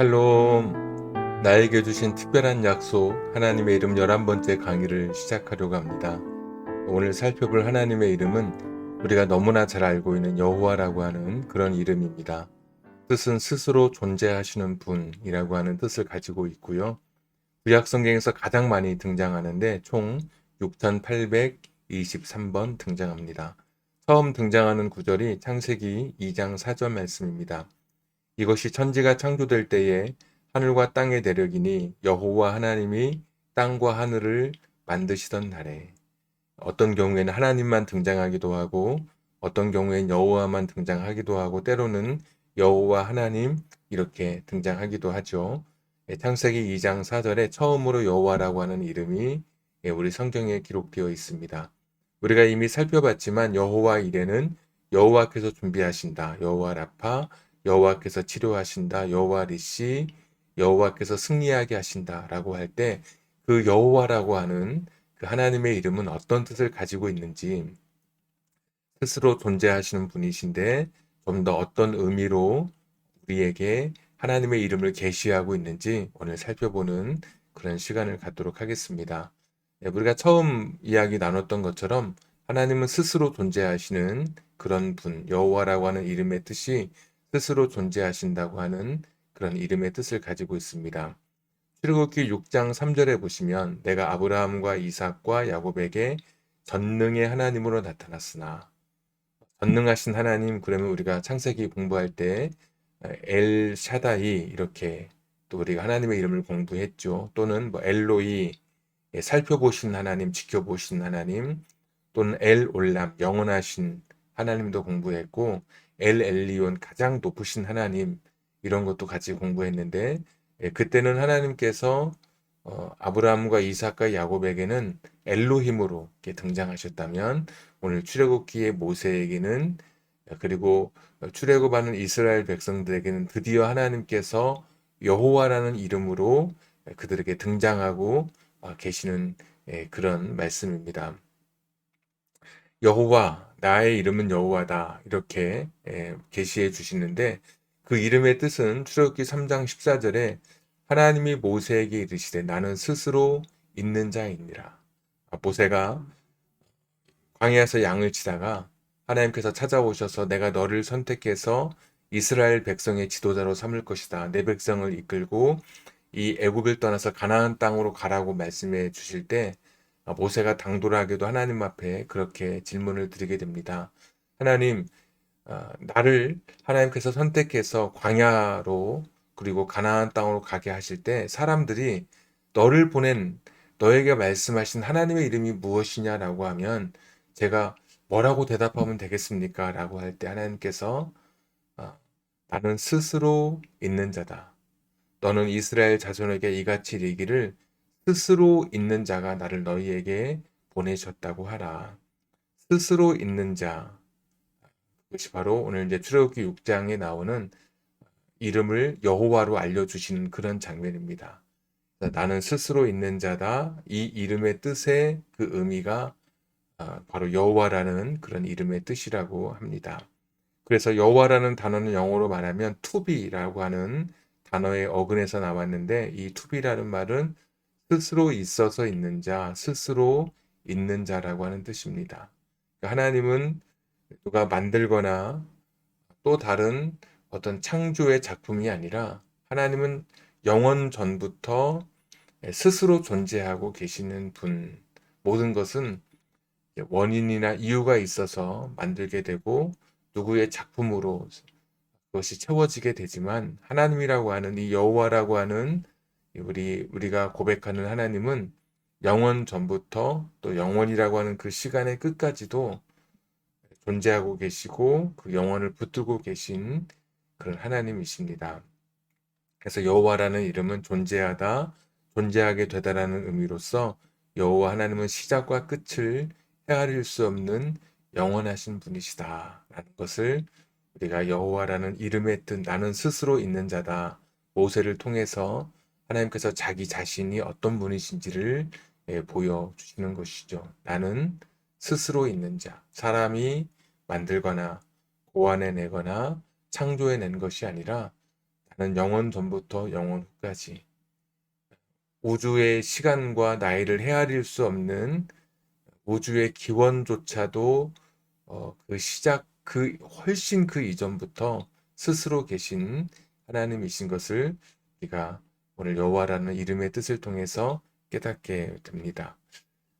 샬롬. 나에게 주신 특별한 약속, 하나님의 이름 11번째 강의를 시작하려고 합니다. 오늘 살펴볼 하나님의 이름은 우리가 너무나 잘 알고 있는 여호와라고 하는 그런 이름입니다. 뜻은 스스로 존재하시는 분이라고 하는 뜻을 가지고 있고요. 구약 성경에서 가장 많이 등장하는데 총 6823번 등장합니다. 처음 등장하는 구절이 창세기 2장 4절 말씀입니다. 이것이 천지가 창조될 때에 하늘과 땅의 대력이니 여호와 하나님이 땅과 하늘을 만드시던 날에 어떤 경우에는 하나님만 등장하기도 하고 어떤 경우에는 여호와만 등장하기도 하고 때로는 여호와 하나님 이렇게 등장하기도 하죠. 예, 창세기 2장 4절에 처음으로 여호와라고 하는 이름이 예, 우리 성경에 기록되어 있습니다. 우리가 이미 살펴봤지만 여호와 이래는 여호와께서 준비하신다. 여호와 라파 여호와께서 치료하신다. 여호와 리시 여호와께서 승리하게 하신다라고 할 때 그 여호와라고 하는 그 하나님의 이름은 어떤 뜻을 가지고 있는지 스스로 존재하시는 분이신데 좀 더 어떤 의미로 우리에게 하나님의 이름을 계시하고 있는지 오늘 살펴보는 그런 시간을 갖도록 하겠습니다. 네, 우리가 처음 이야기 나눴던 것처럼 하나님은 스스로 존재하시는 그런 분, 여호와라고 하는 이름의 뜻이 스스로 존재하신다고 하는 그런 이름의 뜻을 가지고 있습니다. 출애굽기 6장 3절에 보시면 내가 아브라함과 이삭과 야곱에게 전능의 하나님으로 나타났으나 전능하신 하나님 그러면 우리가 창세기 공부할 때 엘 샤다이 이렇게 또 우리가 하나님의 이름을 공부했죠. 또는 뭐 엘로이 예, 살펴보신 하나님, 지켜보신 하나님 또는 엘 올람 영원하신 하나님도 공부했고 엘 엘리온 가장 높으신 하나님 이런 것도 같이 공부했는데 예, 그때는 하나님께서 어, 아브라함과 이삭과 야곱에게는 엘로힘으로 등장하셨다면 오늘 출애굽기의 모세에게는 그리고 출애굽하는 이스라엘 백성들에게는 드디어 하나님께서 여호와라는 이름으로 그들에게 등장하고 어, 계시는 예, 그런 말씀입니다. 여호와 나의 이름은 여호와다 이렇게 예, 계시해 주시는데 그 이름의 뜻은 출애굽기 3장 14절에 하나님이 모세에게 이르시되 나는 스스로 있는 자이니라. 아, 모세가 광야에서 양을 치다가 하나님께서 찾아오셔서 내가 너를 선택해서 이스라엘 백성의 지도자로 삼을 것이다. 내 백성을 이끌고 이 애굽을 떠나서 가나안 땅으로 가라고 말씀해 주실 때 아, 모세가 당돌하게도 하나님 앞에 그렇게 질문을 드리게 됩니다. 하나님, 아, 나를 하나님께서 선택해서 광야로 그리고 가나안 땅으로 가게 하실 때 사람들이 너를 보낸 너에게 말씀하신 하나님의 이름이 무엇이냐라고 하면 제가 뭐라고 대답하면 되겠습니까? 라고 할 때 하나님께서 아, 나는 스스로 있는 자다. 너는 이스라엘 자손에게 이같이 이르기를 스스로 있는 자가 나를 너희에게 보내셨다고 하라. 스스로 있는 자. 그것이 바로 오늘 이제 출애굽기 6장에 나오는 이름을 여호와로 알려주시는 그런 장면입니다. 나는 스스로 있는 자다. 이 이름의 뜻의 그 의미가 아, 바로 여호와라는 그런 이름의 뜻이라고 합니다. 그래서 여호와라는 단어는 영어로 말하면 투비라고 하는 단어의 어근에서 나왔는데 이 투비라는 말은 스스로 있어서 있는 자, 스스로 있는 자라고 하는 뜻입니다. 그러니까 하나님은 누가 만들거나 또 다른 어떤 창조의 작품이 아니라 하나님은 영원 전부터 스스로 존재하고 계시는 분. 모든 것은 원인이나 이유가 있어서 만들게 되고 누구의 작품으로 그것이 채워지게 되지만 하나님이라고 하는 이 여호와라고 하는 우리 우리가 고백하는 하나님은 영원 전부터 또 영원이라고 하는 그 시간의 끝까지도 존재하고 계시고 그 영원을 붙들고 계신 그런 하나님이십니다. 그래서 여호와라는 이름은 존재하다, 존재하게 되다라는 의미로서 여호와 하나님은 시작과 끝을 헤아릴 수 없는 영원하신 분이시다라는 것을 우리가 여호와라는 이름의 뜻 나는 스스로 있는 자다 모세를 통해서 하나님께서 자기 자신이 어떤 분이신지를 예, 보여주시는 것이죠. 나는 스스로 있는 자, 사람이 만들거나 고안해내거나 창조해낸 것이 아니라 나는 영원 전부터 영원 후까지 우주의 시간과 나이를 헤아릴 수 없는 우주의 기원조차도 어, 그 시작 그 훨씬 그 이전부터 스스로 계신 하나님이신 것을 우리가 오늘 여호와라는 이름의 뜻을 통해서 깨닫게 됩니다.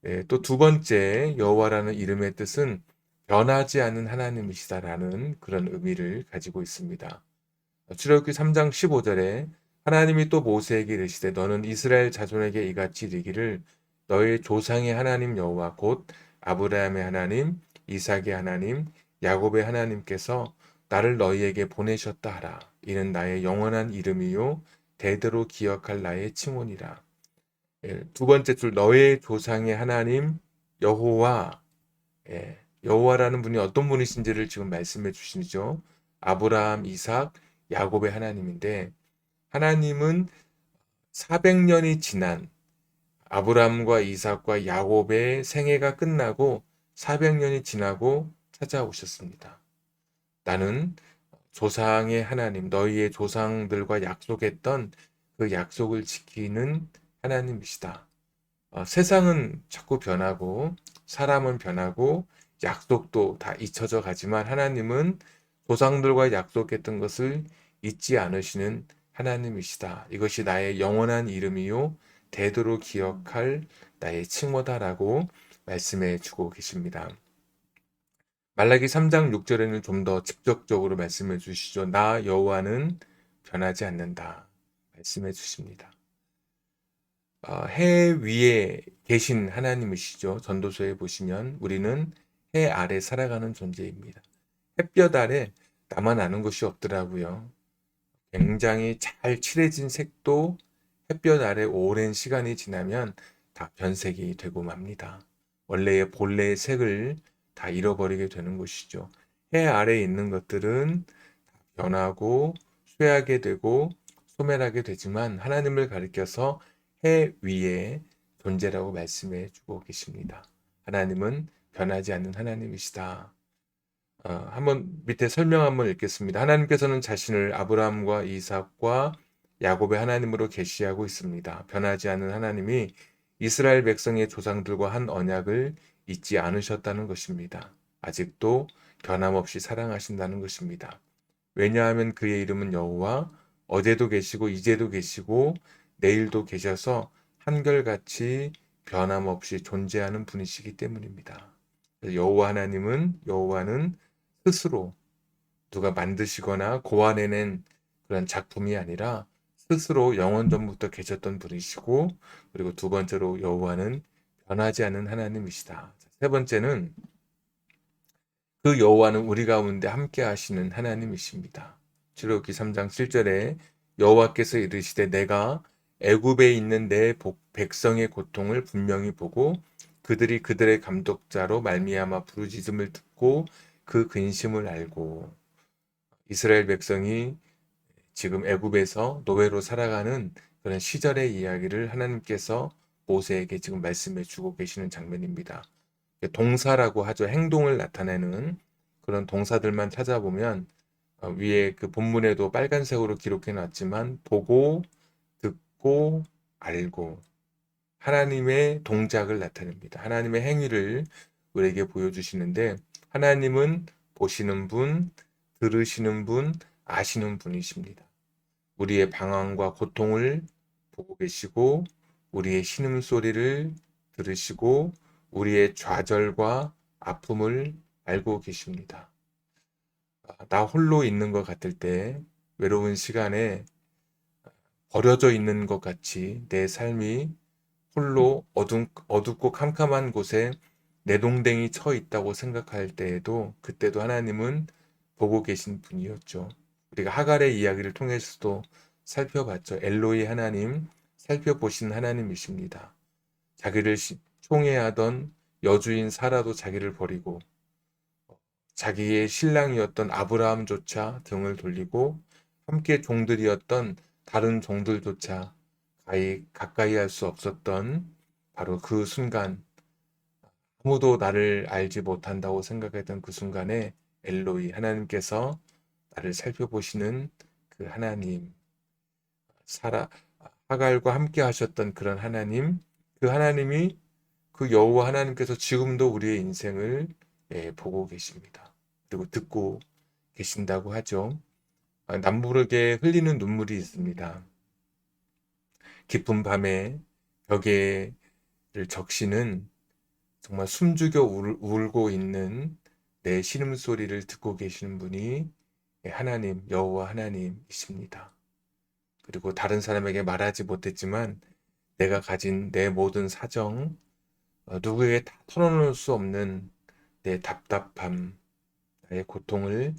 네, 또두 번째 여호와라는 이름의 뜻은 변하지 않는 하나님이시다라는 그런 의미를 가지고 있습니다. 출애굽기 3장 15절에 하나님이 또 모세에게 이르시되 너는 이스라엘 자손에게 이같이 이르기를 너의 조상의 하나님 여호와 곧 아브라함의 하나님, 이삭의 하나님, 야곱의 하나님께서 나를 너희에게 보내셨다 하라. 이는 나의 영원한 이름이요 대대로 기억할 나의 칭혼이라. 예, 두 번째 줄 너의 조상의 하나님 여호와 예, 여호와라는 분이 어떤 분이신지를 지금 말씀해 주시죠. 아브라함, 이삭, 야곱의 하나님인데 하나님은 400년이 지난 아브라함과 이삭과 야곱의 생애가 끝나고 400년이 지나고 찾아오셨습니다. 나는 조상의 하나님, 너희의 조상들과 약속했던 그 약속을 지키는 하나님이시다. 어, 세상은 자꾸 변하고 사람은 변하고 약속도 다 잊혀져 가지만 하나님은 조상들과 약속했던 것을 잊지 않으시는 하나님이시다. 이것이 나의 영원한 이름이요 대도로 기억할 나의 칭호다라고 말씀해 주고 계십니다. 말라기 3장 6절에는 좀 더 직접적으로 말씀해 주시죠. 나 여호와는 변하지 않는다. 말씀해 주십니다. 어, 해 위에 계신 하나님이시죠. 전도서에 보시면 우리는 해 아래 살아가는 존재입니다. 햇볕 아래 나만 아는 것이 없더라고요. 굉장히 잘 칠해진 색도 햇볕 아래 오랜 시간이 지나면 다 변색이 되고 맙니다. 원래의 본래의 색을 다 잃어버리게 되는 것이죠. 해 아래에 있는 것들은 변하고 쇠하게 되고 소멸하게 되지만 하나님을 가리켜서 해 위에 존재라고 말씀해 주고 계십니다. 하나님은 변하지 않는 하나님이시다. 어, 한번 밑에 설명 한번 읽겠습니다. 하나님께서는 자신을 아브라함과 이삭과 야곱의 하나님으로 계시하고 있습니다. 변하지 않는 하나님이 이스라엘 백성의 조상들과 한 언약을 잊지 않으셨다는 것입니다. 아직도 변함없이 사랑하신다는 것입니다. 왜냐하면 그의 이름은 여호와 어제도 계시고 이제도 계시고 내일도 계셔서 한결같이 변함없이 존재하는 분이시기 때문입니다. 여호와 하나님은 여호와는 스스로 누가 만드시거나 고안해낸 그런 작품이 아니라 스스로 영원 전부터 계셨던 분이시고 그리고 두 번째로 여호와는 변하지 않는 하나님이시다. 세 번째는 그 여호와는 우리 가운데 함께 하시는 하나님이십니다. 출애굽기 3장 7절에 여호와께서 이르시되 내가 애굽에 있는 내 백성의 고통을 분명히 보고 그들이 그들의 감독자로 말미암아 부르짖음을 듣고 그 근심을 알고 이스라엘 백성이 지금 애굽에서 노예로 살아가는 그런 시절의 이야기를 하나님께서 모세에게 지금 말씀해 주고 계시는 장면입니다. 동사라고 하죠. 행동을 나타내는 그런 동사들만 찾아보면 어, 위에 그 본문에도 빨간색으로 기록해 놨지만 보고 듣고 알고 하나님의 동작을 나타냅니다. 하나님의 행위를 우리에게 보여주시는데 하나님은 보시는 분, 들으시는 분, 아시는 분이십니다. 우리의 방황과 고통을 보고 계시고 우리의 신음소리를 들으시고 우리의 좌절과 아픔을 알고 계십니다. 나 홀로 있는 것 같을 때 외로운 시간에 버려져 있는 것 같이 내 삶이 홀로 어둠, 어둡고 캄캄한 곳에 내동댕이 쳐 있다고 생각할 때에도 그때도 하나님은 보고 계신 분이었죠. 우리가 하갈의 이야기를 통해서도 살펴봤죠. 엘로이 하나님, 살펴보신 하나님이십니다. 자기를 총애하던 여주인 사라도 자기를 버리고 자기의 신랑이었던 아브라함조차 등을 돌리고 함께 종들이었던 다른 종들조차 가히 가까이 할 수 없었던 바로 그 순간 아무도 나를 알지 못한다고 생각했던 그 순간에 엘로이 하나님께서 나를 살펴보시는 그 하나님 사라 하갈과 함께 하셨던 그런 하나님, 그 하나님이 그 여호와 하나님께서 지금도 우리의 인생을 예, 보고 계십니다. 그리고 듣고 계신다고 하죠. 아, 남부르게 흘리는 눈물이 있습니다. 깊은 밤에 벽에를 적시는 정말 숨죽여 울, 울고 있는 내 신음소리를 듣고 계시는 분이 하나님, 여호와 하나님이십니다. 그리고 다른 사람에게 말하지 못했지만 내가 가진 내 모든 사정, 어, 누구에게 다 털어놓을 수 없는 내 답답함, 나의 고통을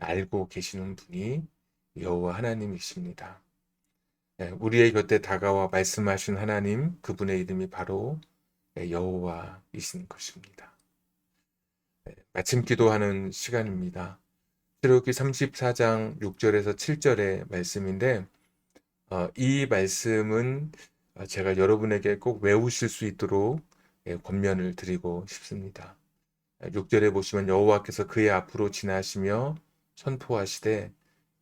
알고 계시는 분이 여호와 하나님이십니다. 네, 우리의 곁에 다가와 말씀하신 하나님, 그분의 이름이 바로 여호와이신 것입니다. 네, 마침 기도하는 시간입니다. 출애굽기 34장 6절에서 7절의 말씀인데 어, 이 말씀은 제가 여러분에게 꼭 외우실 수 있도록 예, 권면을 드리고 싶습니다. 6절에 보시면 여호와께서 그의 앞으로 지나시며 선포하시되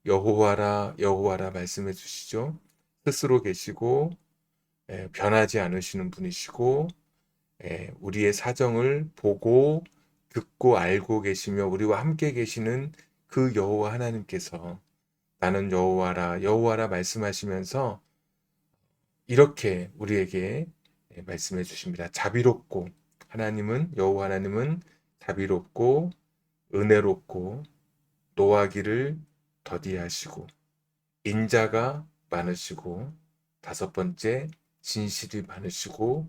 여호와라 여호와라 말씀해 주시죠. 스스로 계시고 예, 변하지 않으시는 분이시고 예, 우리의 사정을 보고 듣고 알고 계시며 우리와 함께 계시는 그 여호와 하나님께서 나는 여호와라 여호와라 말씀하시면서 이렇게 우리에게 예, 말씀해 주십니다. 자비롭고 하나님은 여호와 하나님은 자비롭고 은혜롭고 노하기를 더디하시고 인자가 많으시고 다섯 번째 진실이 많으시고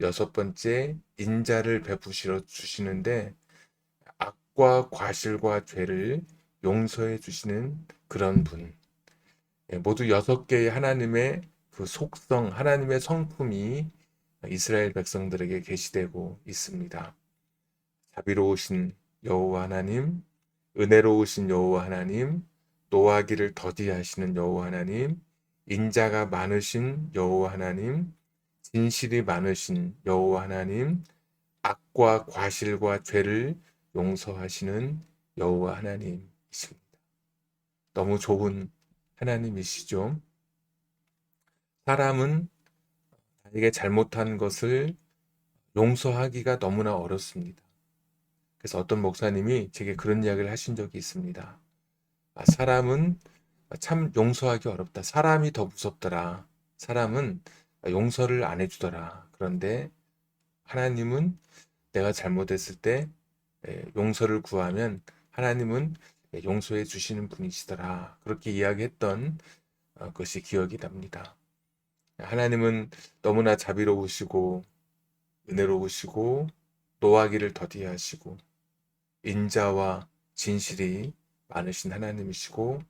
여섯 번째 인자를 베푸시러 주시는데 악과 과실과 죄를 용서해 주시는 그런 분. 예, 모두 여섯 개의 하나님의 그 속성, 하나님의 성품이 이스라엘 백성들에게 계시되고 있습니다. 자비로우신 여호와 하나님, 은혜로우신 여호와 하나님, 노하기를 더디하시는 여호와 하나님, 인자가 많으신 여호와 하나님, 진실이 많으신 여호와 하나님, 악과 과실과 죄를 용서하시는 여호와 하나님이십니다. 너무 좋은 하나님이시죠. 사람은 나에게 잘못한 것을 용서하기가 너무나 어렵습니다. 그래서 어떤 목사님이 제게 그런 이야기를 하신 적이 있습니다. 아, 사람은 참 용서하기 어렵다. 사람이 더 무섭더라. 사람은 용서를 안 해주더라. 그런데 하나님은 내가 잘못했을 때 용서를 구하면 하나님은 용서해 주시는 분이시더라. 그렇게 이야기했던 어, 것이 기억이 납니다. 하나님은 너무나 자비로우시고 은혜로우시고 노하기를 더디하시고 인자와 진실이 많으신 하나님이시고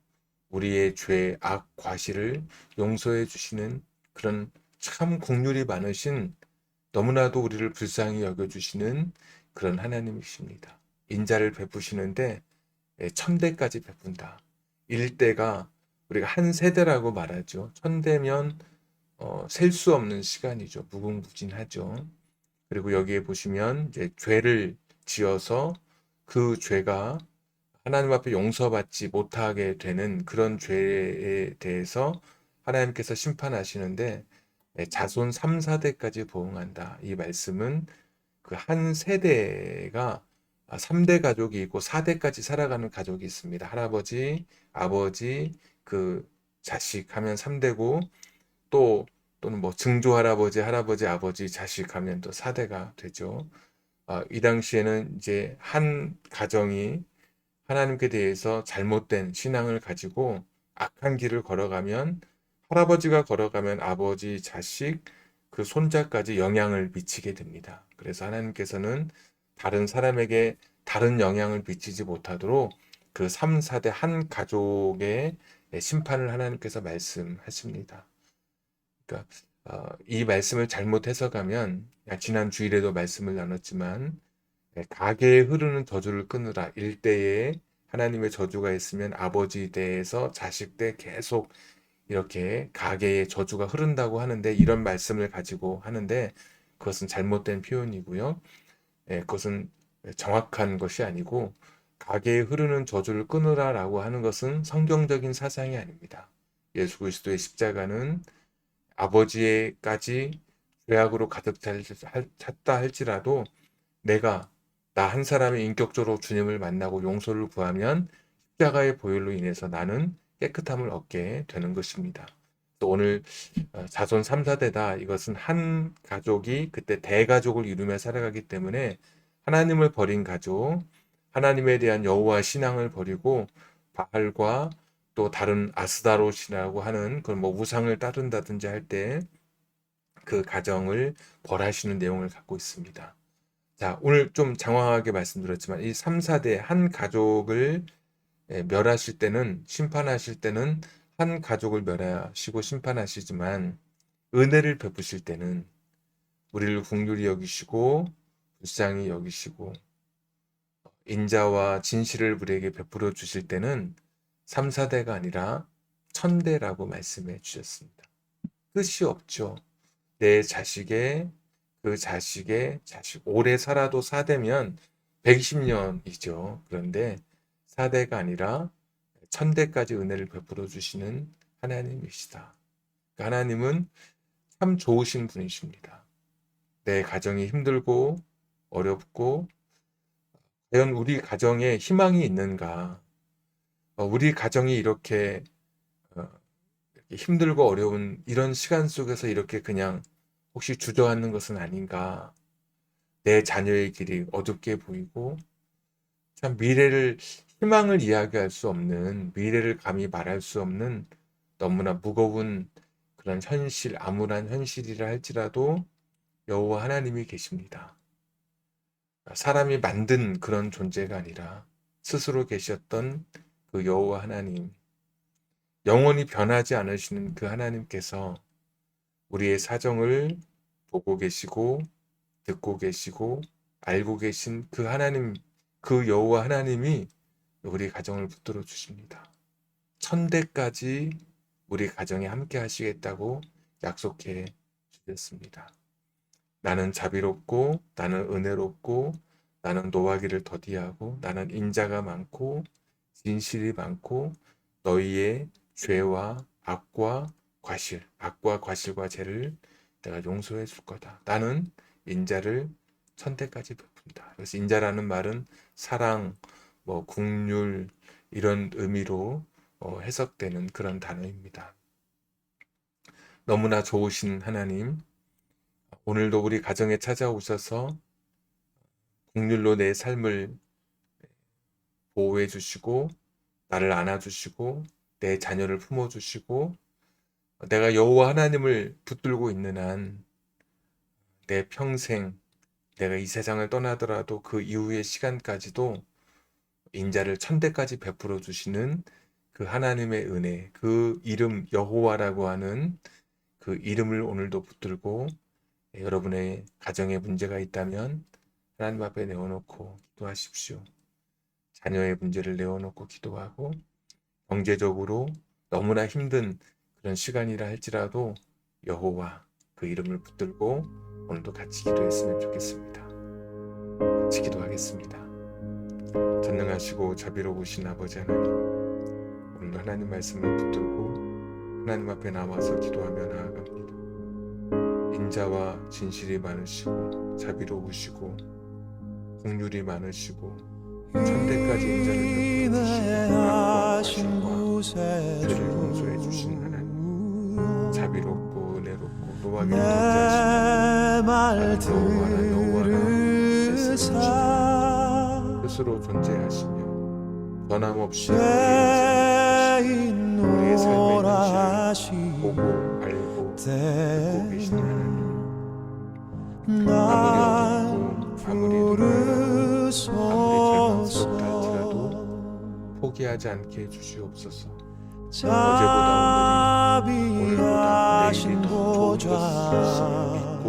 우리의 죄, 악, 과실을 용서해 주시는 그런 참 국률이 많으신 너무나도 우리를 불쌍히 여겨주시는 그런 하나님이십니다. 인자를 베푸시는데 예, 천대까지 베푼다. 일대가 우리가 한 세대라고 말하죠. 천대면 어, 셀 수 없는 시간이죠. 무궁무진하죠. 그리고 여기에 보시면 이제 죄를 지어서 그 죄가 하나님 앞에 용서받지 못하게 되는 그런 죄에 대해서 하나님께서 심판하시는데 네, 자손 3, 4대까지 보응한다. 이 말씀은 그 한 세대가 3대 가족이 있고 4대까지 살아가는 가족이 있습니다. 할아버지, 아버지, 그 자식 하면 3대고 또 또는 뭐 증조 할아버지, 할아버지, 아버지, 자식 하면 또 4대가 되죠. 아, 이 당시에는 이제 한 가정이 하나님께 대해서 잘못된 신앙을 가지고 악한 길을 걸어가면 할아버지가 걸어가면 아버지, 자식, 그 손자까지 영향을 미치게 됩니다. 그래서 하나님께서는 다른 사람에게 다른 영향을 미치지 못하도록 그 3, 4대 한 가족의 심판을 하나님께서 말씀하십니다. 그러니까 어, 이 말씀을 잘못 해석하면 지난 주일에도 말씀을 나눴지만 가게에 흐르는 저주를 끊으라 일대에 하나님의 저주가 있으면 아버지 대에서 자식 대 계속 이렇게 가게에 저주가 흐른다고 하는데 이런 말씀을 가지고 하는데 그것은 잘못된 표현이고요. 예, 그것은 정확한 것이 아니고 가게에 흐르는 저주를 끊으라라고 하는 것은 성경적인 사상이 아닙니다. 예수 그리스도의 십자가는 아버지에까지 죄악으로 가득 차- 찼다 할지라도 내가 나 한 사람이 인격적으로 주님을 만나고 용서를 구하면 십자가의 보혈로 인해서 나는 깨끗함을 얻게 되는 것입니다. 또 오늘 어, 자손 3, 4대다 이것은 한 가족이 그때 대가족을 이루며 살아가기 때문에 하나님을 버린 가족, 하나님에 대한 여호와 신앙을 버리고 바알과 또 다른 아스다롯이라고 하는 그런 뭐 우상을 따른다든지 할 때 그 가정을 벌하시는 내용을 갖고 있습니다. 자, 오늘 좀 장황하게 말씀드렸지만 이 3, 4대 한 가족을 예, 멸하실 때는 심판하실 때는 한 가족을 멸하시고 심판하시지만 은혜를 베푸실 때는 우리를 국률이 여기시고 불쌍히 여기시고 인자와 진실을 우리에게 베풀어 주실 때는 3, 4대가 아니라 천대라고 말씀해 주셨습니다. 끝이 없죠. 내 자식의 그 자식의 자식 오래 살아도 4대면 120년이죠. 그런데 4대가 아니라 천대까지 은혜를 베풀어 주시는 하나님이시다. 그 하나님은 참 좋으신 분이십니다. 내 가정이 힘들고 어렵고 과연 우리 가정에 희망이 있는가? 어, 우리 가정이 어, 이렇게 힘들고 어려운 이런 시간 속에서 이렇게 그냥 혹시 주저앉는 것은 아닌가? 내 자녀의 길이 어둡게 보이고 참 미래를 희망을 이야기할 수 없는 미래를 감히 말할 수 없는 너무나 무거운 그런 현실, 암울한 현실이라 할지라도 여호와 하나님이 계십니다. 사람이 만든 그런 존재가 아니라 스스로 계셨던 그 여호와 하나님, 영원히 변하지 않으시는 그 하나님께서 우리의 사정을 보고 계시고 듣고 계시고 알고 계신 그 하나님, 그 여호와 하나님이 우리 가정을 붙들어 주십니다. 천대까지 우리 가정에 함께 하시겠다고 약속해 주셨습니다. 나는 자비롭고 나는 은혜롭고 나는 노하기를 더디하고 나는 인자가 많고 진실이 많고 너희의 죄와 악과 과실, 악과 과실과 죄를 내가 용서해 줄 거다. 나는 인자를 천대까지 베푼다. 그래서 인자라는 말은 사랑, 뭐 국률 이런 의미로 어, 해석되는 그런 단어입니다. 너무나 좋으신 하나님, 오늘도 우리 가정에 찾아오셔서 국률로 내 삶을 보호해 주시고 나를 안아 주시고 내 자녀를 품어 주시고 내가 여호와 하나님을 붙들고 있는 한 내 평생 내가 이 세상을 떠나더라도 그 이후의 시간까지도 인자를 천대까지 베풀어 주시는 그 하나님의 은혜, 그 이름 여호와라고 하는 그 이름을 오늘도 붙들고 여러분의 가정에 문제가 있다면 하나님 앞에 내어놓고 기도하십시오. 자녀의 문제를 내어놓고 기도하고 경제적으로 너무나 힘든 그런 시간이라 할지라도 여호와 그 이름을 붙들고 오늘도 같이 기도했으면 좋겠습니다. 같이 기도하겠습니다. 전능하시고 자비로우신 아버지 하나님 오늘도 하나님 말씀을 붙들고 하나님 앞에 나와서 기도하며 나아갑니다. 인자와 진실이 많으시고 자비로우시고 국률이 많으시고 천대까지 인자를 죄를 용서해 주신 하나님 자비롭고 은혜롭고 노하기를 더디하시는 말 여호와라 여호와라 들으사 스스로 존재하시며 변함없이 우리의 삶의 노라시 보고 알고 듣고 계신 하나님 포기하지 않게 해주시옵소서. 자비하신 오늘보다 내일이 더 좋은 것을 믿고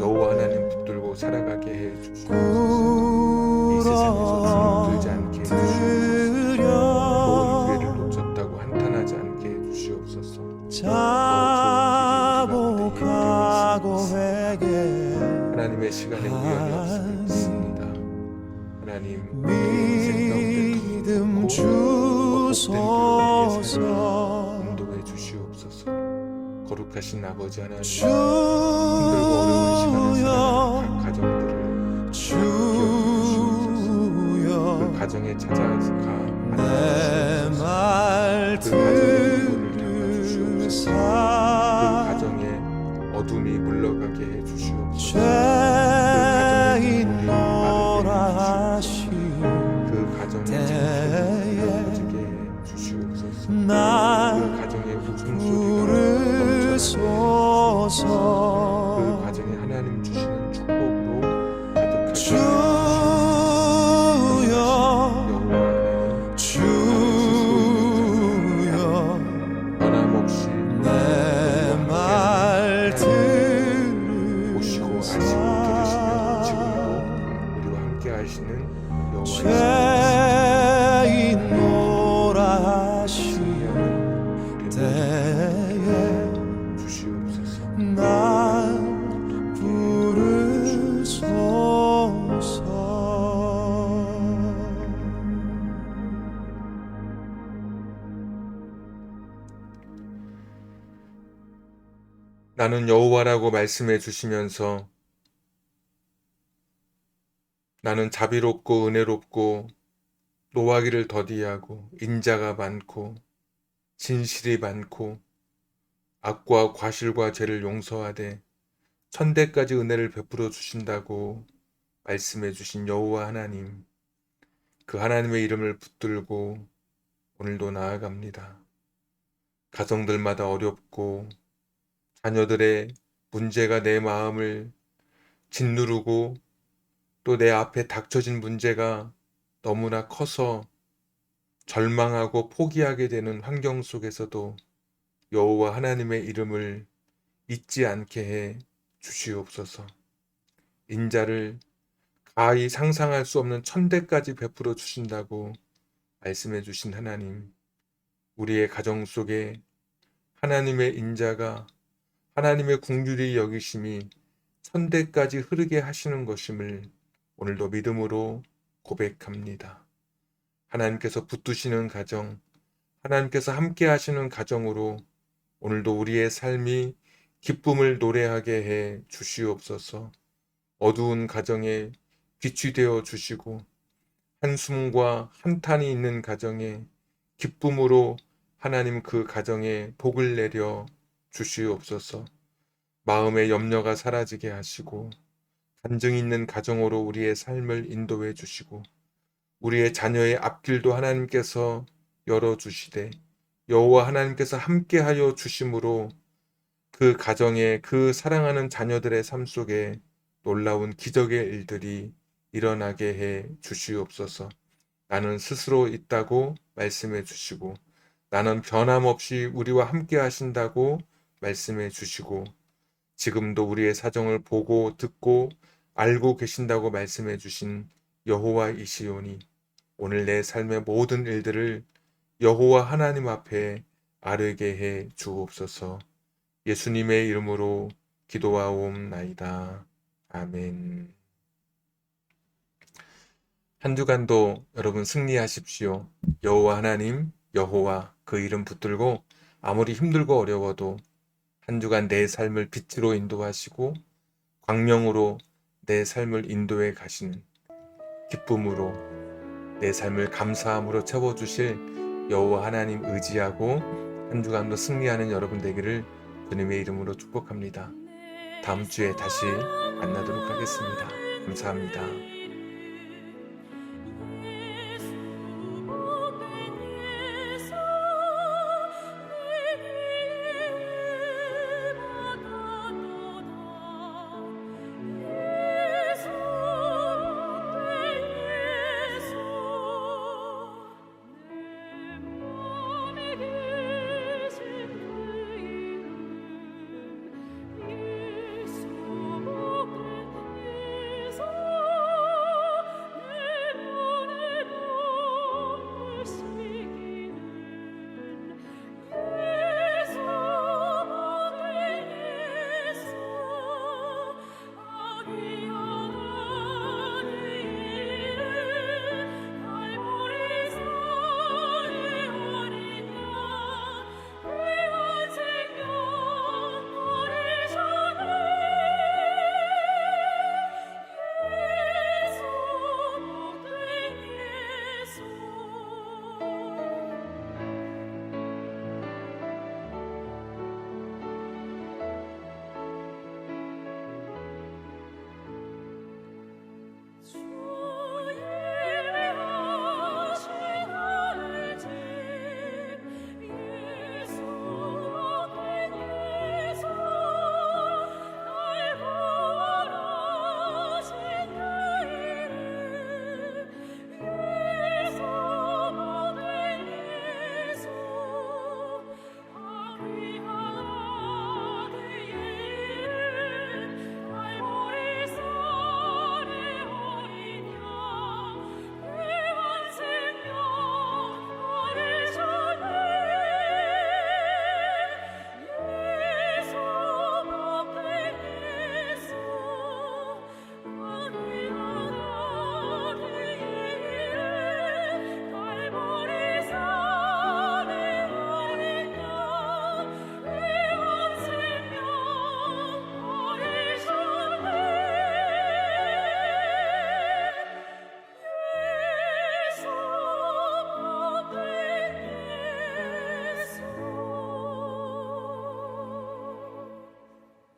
여호와 하나님 붙들고 살아가게 해주시옵소서. 이 세상에서 들지 않게 해주시옵소서. 좋은 기회를 놓쳤다고 한탄하지 않게 해주시옵소서. 하나님의 시간에 우연이 없음을 믿습니다. 하나님 믿음 주 소서 주소서. 인도해 거룩하신 아버지 하나님 힘들고 어려운 시간을 살아가는 각 가정들을 주여 그 가정에 찾아가 내 안아주시옵소서. 말그 닦아주시옵소서. 그 들으사 가정에 어둠이 물러가게 해 주시옵소서 나는 여호와라고 말씀해 주시면서 나는 자비롭고 은혜롭고 노하기를 더디하고 인자가 많고 진실이 많고 악과 과실과 죄를 용서하되 천대까지 은혜를 베풀어 주신다고 말씀해 주신 여호와 하나님 그 하나님의 이름을 붙들고 오늘도 나아갑니다. 가정들마다 어렵고 자녀들의 문제가 내 마음을 짓누르고 또 내 앞에 닥쳐진 문제가 너무나 커서 절망하고 포기하게 되는 환경 속에서도 여호와 하나님의 이름을 잊지 않게 해 주시옵소서. 인자를 가히 상상할 수 없는 천대까지 베풀어 주신다고 말씀해 주신 하나님, 우리의 가정 속에 하나님의 인자가 하나님의 궁휼이 여기심이 천대까지 흐르게 하시는 것임을 오늘도 믿음으로 고백합니다. 하나님께서 붙드시는 가정, 하나님께서 함께 하시는 가정으로 오늘도 우리의 삶이 기쁨을 노래하게 해 주시옵소서. 어두운 가정에 빛이 되어 주시고 한숨과 한탄이 있는 가정에 기쁨으로 하나님 그 가정에 복을 내려 주시옵소서. 마음의 염려가 사라지게 하시고 간증 있는 가정으로 우리의 삶을 인도해 주시고 우리의 자녀의 앞길도 하나님께서 열어 주시되 여호와 하나님께서 함께하여 주심으로 그 가정에 그 사랑하는 자녀들의 삶 속에 놀라운 기적의 일들이 일어나게 해 주시옵소서. 나는 스스로 있다고 말씀해 주시고 나는 변함없이 우리와 함께 하신다고 말씀해 주시고 지금도 우리의 사정을 보고 듣고 알고 계신다고 말씀해 주신 여호와이시오니 오늘 내 삶의 모든 일들을 여호와 하나님 앞에 아뢰게 해 주옵소서. 예수님의 이름으로 기도하옵나이다. 아멘. 한 주간도 여러분 승리하십시오. 여호와 하나님, 여호와 그 이름 붙들고 아무리 힘들고 어려워도 한 주간 내 삶을 빛으로 인도하시고 광명으로 내 삶을 인도해 가시는 기쁨으로 내 삶을 감사함으로 채워주실 여호와 하나님 의지하고 한 주간도 승리하는 여러분 되기를 주님의 이름으로 축복합니다. 다음 주에 다시 만나도록 하겠습니다. 감사합니다.